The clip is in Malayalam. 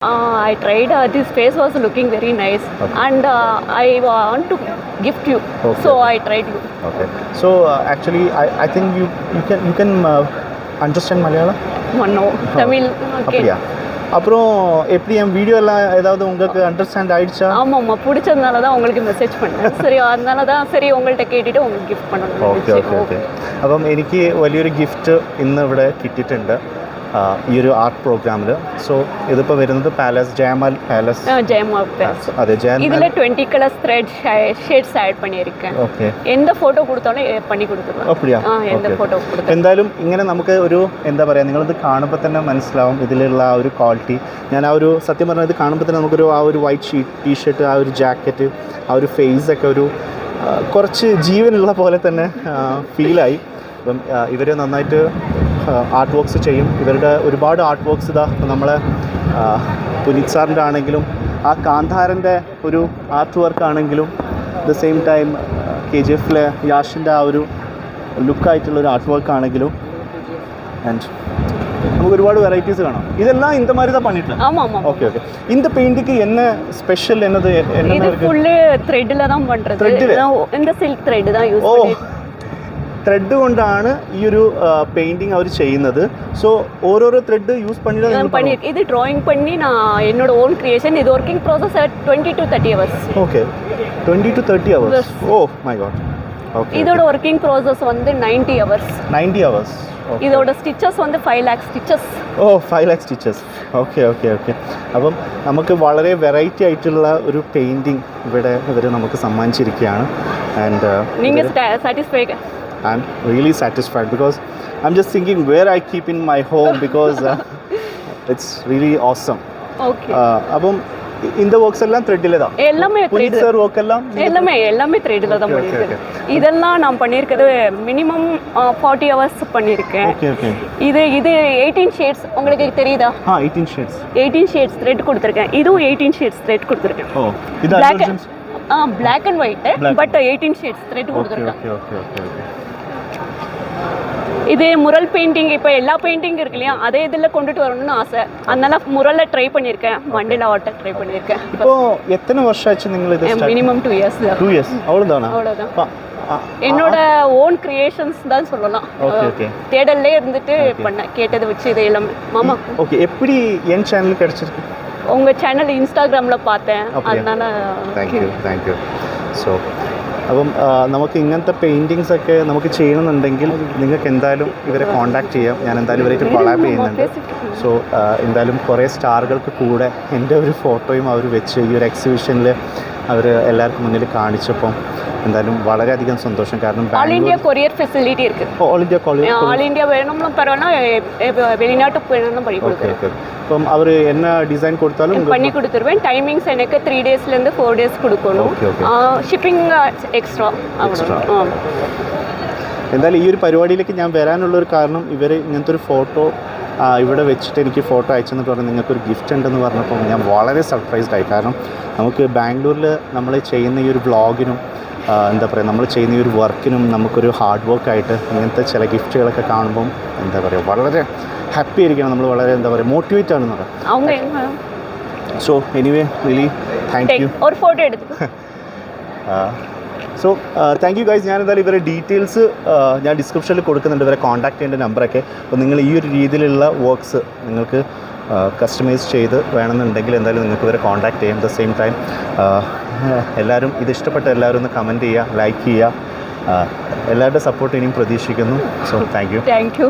Uh, I tried. Uh, this face was looking very nice, Okay. and uh, I want to gift you. Okay. So I tried you. Okay. So uh, actually, I, I think you you can you can uh, understand Malayalam. One no, Tamil. Okay. அப்படியா அப்புறம் எப்படி என் வீடியோ எல்லாம் ஏதாவது உங்களுக்கு அண்டர்ஸ்டாண்ட் ஆயிடுச்சா ஆமாம்மா பிடிச்சதுனால தான் உங்களுக்கு மெசேஜ் பண்ணேன் சரி அதனால தான் சரி உங்கள்கிட்ட கேட்டுட்டு உங்களுக்கு கிஃப்ட் பண்ணணும் ഓക്കെ ഓക്കെ ഓക്കെ അപ്പം എനിക്ക് വലിയൊരു ഗിഫ്റ്റ് ഇന്ന് ഇവിടെ കിട്ടിയിട്ടുണ്ട് ആ, ഈ ഒരു ആർട്ട് പ്രോഗ്രാമിൽ സോ ഇതിപ്പോൾ വരുന്നത് പാലസ് ജയമാൽ പാലസ് ஜெயமா பேஸ் അതെ ജയമാൽ இதில் twenty colours thread shades add பண்ணியிருக்கேன் ഓക്കെ எந்த ஃபோட்டோ கொடுத்தாலும் eh, பண்ணி கொடுத்துருவேன் அப்படியா ஆ எந்த Okay. ஃபோட்டோ கொடுத்தாலும் എന്തായാലും ഇങ്ങനെ നമുക്ക് ഒരു എന്താ പറയുക നിങ്ങളിത് കാണുമ്പോൾ തന്നെ മനസ്സിലാവും ഇതിലുള്ള ആ ഒരു ക്വാളിറ്റി ഞാൻ ആ ഒരു സത്യം പറഞ്ഞാൽ ഇത് കാണുമ്പോൾ തന്നെ നമുക്കൊരു ആ ഒരു വൈറ്റ് ഷീറ്റ് ടീ ഷർട്ട് ആ ഒരു ജാക്കറ്റ് ആ ഒരു ഫേസ് ഒക്കെ ഒരു ആ, കുറച്ച് ജീവനുള്ള പോലെ തന്നെ ഫീലായി അപ്പം ഇവർ നന്നായിട്ട് ആർട്ട് വർക്ക്സ് ചെയ്യും ഇവരുടെ ഒരുപാട് ആർട്ട് വർക്ക്സ് ഇതാ ഇപ്പം നമ്മളെ ആ, പുനീത് സാറിൻ്റെ ആണെങ്കിലും ആ കാന്താരൻ്റെ ഒരു ആർട്ട് വർക്ക് ആണെങ്കിലും the same time K G എഫിലെ യാഷിൻ്റെ ആ ഒരു ലുക്കായിട്ടുള്ള ഒരു ആർട്ട് വർക്ക് ആണെങ്കിലും ആൻഡ് നമുക്ക് ഒരുപാട് വെറൈറ്റീസ് കാണാം இதெல்லாம் இந்த மாதிரி தான் பண்ணிட்டு ஆமாம் ஆமாம் ஓகே ஓகே இந்த பெயிண்ட்டுக்கு என்ன ஸ்பெஷல் என்னது என்ன இது இருக்கு ஃபுல்லு த்ரெட்டில் தான் பண்ணுறது Thread ல? இந்த சில்க் த்ரெட் தான் யூஸ் ഓ பண்ணி ത്രെഡ് കൊണ്ടാണ് ഈ ഒരു പെയിന്റിങ് അവർ ചെയ്യുന്നത് സോ ഓരോരോ ത്രെഡ് യൂസ് பண்ணிட்டு நான் നിങ്ങൾ பண்ணியிருக்கேன் இது ட்ராயிங் பண்ணி நான் என்னோட ஓன் கிரியேஷன் இது working process twenty to thirty hours okay twenty to thirty hours oh my god okay இதோட ஒர்க்கிங் ப்ராசஸ் வந்து நைன்டி ஹவர்ஸ் നയൻറ്റി അവേഴ്സ് இதோட ஸ்டிச்சஸ் வந்து five lakh stitches oh five lakh stitches okay okay okay അപ്പം നമുക്ക് വളരെ വെറൈറ്റി ആയിട്ടുള്ള ഒരു പെയിൻറ്റിങ് ഇവിടെ ഇവർ നമുക്ക് സമ്മാനിച്ചിരിക്കുകയാണ് uh, ആൻഡ് நீங்கள் satisfy I'm really satisfied because I'm just thinking where I keep in my home because uh, it's really awesome. Okay. Uh, இந்த ஒர்க்ஸ் எல்லாம் த்ரெட்ல தான் எல்லாமே த்ரெட் சார் ஒர்க் எல்லாம் எல்லாமே எல்லாமே த்ரெட்ல தான் பண்ணியிருக்கேன். இதெல்லாம் நான் பண்ணியிருக்கிறது மினிமம் ஃபார்ட்டி ஹவர்ஸ் பண்ணியிருக்கேன். இது இது எயிட்டீன் ஷேட்ஸ் உங்களுக்கு தெரியுதா? Eighteen shades eighteen shades thread கொடுத்துருக்கேன். இதுவும் எயிட்டீன் ஷேட்ஸ் த்ரெட் கொடுத்துருக்கேன். ஆ black and white but eighteen shades thread கொடுத்துருக்காங்க. இதே முரல் பெயிண்டிங் இப்போ எல்லா பெயிண்டிங் இருக்கு இல்லையா அதே இதில் கொண்டுட்டு வரணும்னு ஆசை. அதனால முரல்ல ட்ரை பண்ணியிருக்கேன் மண்டில ஆர்ட்டை ட்ரை பண்ணியிருக்கேன் இப்போ எத்தனை வருஷம் ஆச்சு நீங்கள் இது minimum two years two years அவ்வளோதானா அவ்வளோதான் என்னோட ஓன் கிரியேஷன்ஸ் தான் சொல்லலாம். தேடல்லே இருந்துட்டு பண்ணேன். கேட்டதை வச்சு இதை எல்லாமே. மாமா. ஓகே எப்படி என் சேனல் கிடைச்சிருக்கு? உங்க சேனல் இன்ஸ்டாகிராம்ல பார்த்தேன் அப்படியா? அதனால thank you thank you so അപ്പം ആ, നമുക്ക് ഇങ്ങനത്തെ പെയിൻറ്റിങ്സ് ഒക്കെ നമുക്ക് ചെയ്യണമെന്നുണ്ടെങ്കിൽ നിങ്ങൾക്ക് എന്തായാലും ഇവരെ കോൺടാക്ട് ചെയ്യാം ഞാൻ എന്തായാലും ഇവരായിട്ട് കൊളാബ് ചെയ്യുന്നുണ്ട് സോ എന്തായാലും കുറേ സ്റ്റാറുകൾക്ക് കൂടെ എൻ്റെ ഒരു ഫോട്ടോയും അവർ വെച്ച് ഈ ഒരു എക്സിബിഷനിൽ അവർ എല്ലാവർക്കും മുന്നിൽ കാണിച്ചപ്പം എന്തായാലും വളരെയധികം സന്തോഷം കാരണം all India Bangalore courier facility இருக்கு all India college all India வேணும்னு பரவாயில்ல எ- வெளிநாட்டுக்கு வேணும்னு பண்ணி ഓക്കെ கொடுக்குறேன் ഓക്കെ അപ്പം അവർ എന്ന ഡിസൈൻ കൊടുത്താലും பண்ணி கொடுத்துருவேன் டைமிங்ஸ் எனக்கு த்ரீ டேஸ்லேருந்து ஃபோர் டேஸ் கொடுக்கணும் Okay, okay. Shipping extra Extra. ஆ എന്തായാലും ഈ ഒരു പരിപാടിയിലേക്ക് ഞാൻ വരാനുള്ളൊരു കാരണം ഇവർ ഇങ്ങനത്തെ ഒരു ഫോട്ടോ ഇവിടെ വെച്ചിട്ട് എനിക്ക് ഫോട്ടോ അയച്ചെന്നിട്ട് പറഞ്ഞു നിങ്ങൾക്കൊരു ഗിഫ്റ്റ് ഉണ്ടെന്ന് പറഞ്ഞപ്പോൾ ഞാൻ വളരെ സർപ്രൈസ്ഡ് ആയി കാരണം നമുക്ക് ബാംഗ്ലൂരിൽ നമ്മൾ ചെയ്യുന്ന ഈ ഒരു വ്ളോഗിനും എന്താ പറയുക നമ്മൾ ചെയ്യുന്ന ഈ ഒരു വർക്കിനും നമുക്കൊരു ഹാർഡ് വർക്കായിട്ട് ഇങ്ങനത്തെ ചില ഗിഫ്റ്റുകളൊക്കെ കാണുമ്പം എന്താ പറയുക വളരെ ഹാപ്പി ആയിരിക്കണം. നമ്മൾ വളരെ എന്താ പറയുക മോട്ടിവേറ്റ് ആണ് so anyway really thank you photo എടുത്തു. സോ താങ്ക് യു ഗൈസ് ഞാൻ എന്തായാലും ഇവരെ ഡീറ്റെയിൽസ് ഞാൻ ഡിസ്ക്രിപ്ഷനിൽ കൊടുക്കുന്നുണ്ട്. ഇവരെ കോൺടാക്ട് ചെയ്യേണ്ട നമ്പറൊക്കെ അപ്പോൾ നിങ്ങൾ ഈ ഒരു രീതിയിലുള്ള വർക്ക്സ് നിങ്ങൾക്ക് uh, കസ്റ്റമൈസ് ചെയ്ത് വേണമെന്നുണ്ടെങ്കിൽ എന്തായാലും നിങ്ങൾക്ക് ഇവരെ കോൺടാക്ട് ചെയ്യാം. അറ്റ് ദ സെയിം ടൈം എല്ലാവരും ഇത് ഇഷ്ടപ്പെട്ട എല്ലാവരും ഒന്ന് കമന്റ് ചെയ്യുക ലൈക്ക് ചെയ്യുക. Uh, എല്ലാവരുടെ സപ്പോർട്ട് ഇനിയും പ്രതീക്ഷിക്കുന്നു. So thank you thank you